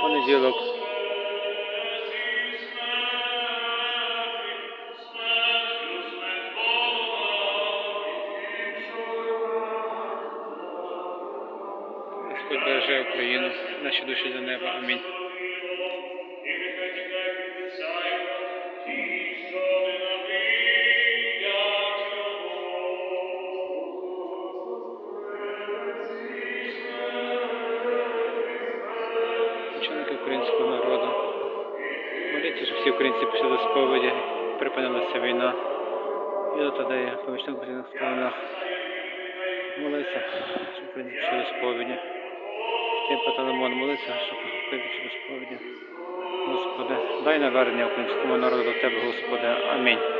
понеділок. Господь береже Україну, наші душі до неба. Амінь. Українського народу. Моліться, щоб всі українці пішли до сповіді, припинилася війна. І до тоді я помічник в сторонах. Молиться, щоб українці пішли до сповіді. Тим по телефону молиться, щоб українці пішли до сповіді. Господи, дай навернення українському народу до Тебе, Господи. Амінь.